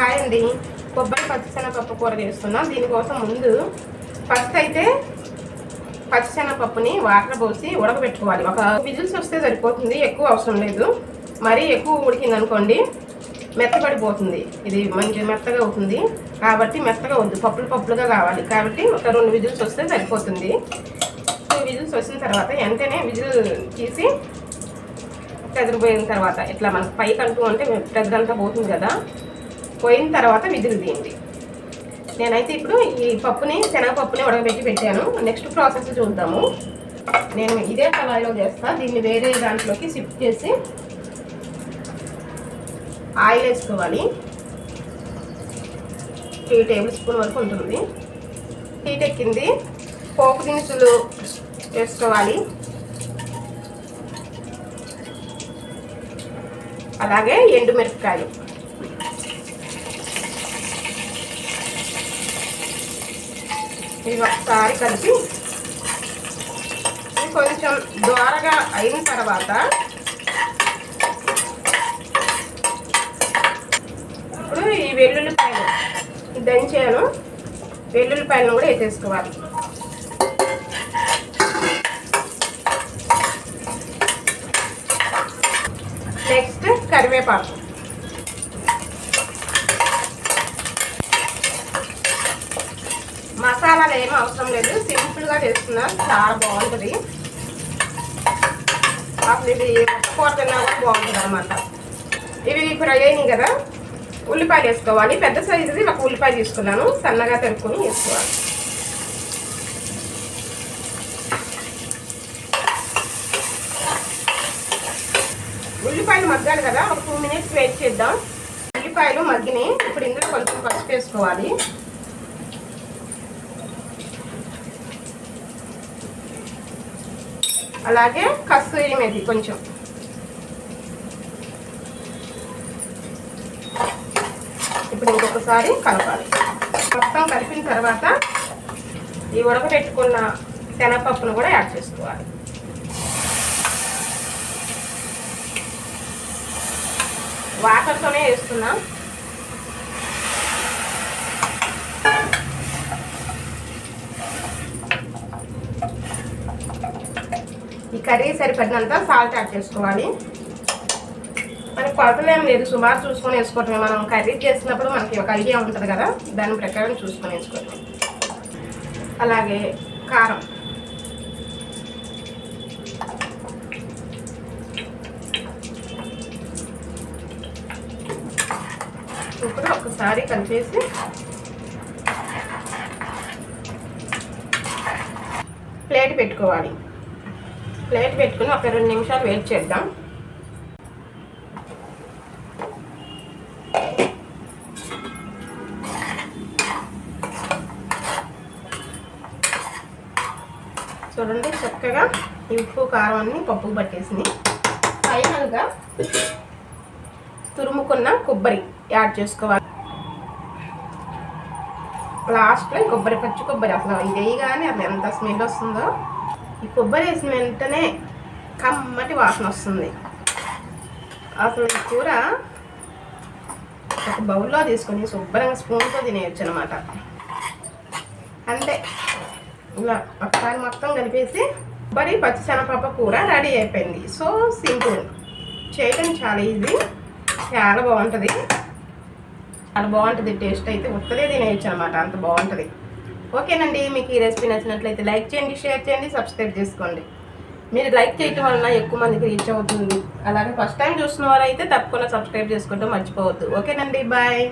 Hi అండి కొబ్బరి పచ్చిశనగపప్పు కూర చేస్తున్నాం. దీనికోసం ముందు ఫస్ట్ అయితే పచ్చిశనగపప్పుని వాటర్ పోసి ఉడకబెట్టుకోవాలి. ఒక విజిల్స్ వస్తే సరిపోతుంది. ఎక్కువ అవసరం లేదు. మరీ ఎక్కువ ఉడికింది అనుకోండి మెత్తపడిపోతుంది ఇది మంచి మెత్తగా అవుతుంది. కాబట్టి మెత్తగా వద్దు. పప్పులు పప్పులుగా కావాలి. కాబట్టి ఒక రెండు విజిల్స్ వస్తే సరిపోతుంది. టూ విజిల్స్ వచ్చిన తర్వాత వెంటనే విజిల్ తీసి పెదరిపోయిన తర్వాత ఇట్లా మనకు పైకి అంటూ అంటే పెద్దంతా పోతుంది కదా. పోయిన తర్వాత విజిల్ తీయండి. నేనైతే ఇప్పుడు ఈ పప్పుని శనగపప్పుని ఉడకబెట్టి పెట్టాను. నెక్స్ట్ ప్రాసెస్ చూద్దాము. నేను ఇదే కళాయిలో చేస్తాను దీన్ని వేరే దాంట్లోకి షిఫ్ట్ చేసి ఆయిల్ వేసుకోవాలి. త్రీ టేబుల్ స్పూన్ వరకు ఉంటుంది. హీట్ ఎక్కింది. పోపు దినుసులు వేసుకోవాలి. అలాగే ఎండుమిరపకాయలు. ఇవి ఒకసారి కలిపి కొంచెం దోరగా అయిన తర్వాత ఇప్పుడు ఈ వెల్లుల్లిపాయలు దంచాను. వెల్లుల్లిపాయలను కూడా వేసేసుకోవాలి. నెక్స్ట్ కరివేపాకు. మసాలాలు ఏమీ అవసరం లేదు. సింపుల్గా చేస్తున్నా చాలా బాగుంటుంది. అసలు ఇది కూర తిన్నా కూడా బాగుంటుంది అనమాట ఇవి ఫ్రై అయినాయి కదా. ఉల్లిపాయలు వేసుకోవాలి. పెద్ద సైజుది ఒక ఉల్లిపాయ తీసుకున్నాను. సన్నగా తరుపుకొని వేసుకోవాలి. ఉల్లిపాయలు మగ్గాలి కదా. ఒక టూ మినిట్స్ వెయిట్ చేద్దాం. ఉల్లిపాయలు మగ్గినాయి. ఇప్పుడు ఇందులో కొంచెం పసుపు వేసుకోవాలి. అలాగే కస్తూరి మెతి కొంచెం. ఇప్పుడు ఇంకొకసారి కలపాలి. మొత్తం కలిపిన తర్వాత ఈ ఉడకబెట్టుకున్న శనగపప్పును కూడా యాడ్ చేసుకోవాలి. వాటర్తోనే వేస్తున్నాం. కర్రీ సరిపడినంత సాల్ట్ యాడ్ చేసుకోవాలి. మనకి కొలతలు లేదు సుమారు చూసుకొని వేసుకోవటమే. మనం కర్రీ చేసినప్పుడు మనకి ఒక ఐడియా ఉంటుంది కదా దాని ప్రకారం చూసుకొని వేసుకోవటం. అలాగే కారం. ఇప్పుడు ఒకసారి కలిపేసి ప్లేట్ పెట్టుకోవాలి. ప్లేట్ పెట్టుకుని ఒక రెండు నిమిషాలు వెయిట్ చేద్దాం. చూడండి చక్కగా ఈ ఉప్పు కారం అన్ని పప్పుకు పట్టేసినాయి. ఫైనల్గా తురుముకున్న కొబ్బరి యాడ్ చేసుకోవాలి. లాస్ట్లో కొబ్బరి పచ్చి కొబ్బరి అసలు ఇది వేయగానే అది ఎంత స్మెల్ వస్తుందో. ఈ కొబ్బరి వేసిన వెంటనే కమ్మటి వాసన వస్తుంది. అసలు ఈ కూర ఒక బౌల్లో తీసుకొని శుభ్రంగా స్పూన్తో తినేయచ్చు అనమాట అంతే ఇలా ఒకసారి మొత్తం కలిపేసి కొబ్బరి పచ్చిశనగపప్పు కూర రెడీ అయిపోయింది. So simple. చేయడం చాలా ఈజీ. చాలా బాగుంటుంది. చాలా బాగుంటుంది. టేస్ట్ అయితే ఉత్తదే తినేయచ్చు అనమాట అంత బాగుంటుంది. ఓకేనండి మీకు ఈ రెసిపీ నచ్చినట్లయితే లైక్ చేయండి షేర్ చేయండి సబ్స్క్రైబ్ చేసుకోండి. మీరు లైక్ చేయటం వలన ఎక్కువ మందికి రీచ్ అవుతుంది. అలాగే ఫస్ట్ టైం చూసిన వారైతే తప్పకుండా సబ్స్క్రైబ్ చేసుకోవడం మర్చిపోవద్దు. ఓకేనండి బాయ్.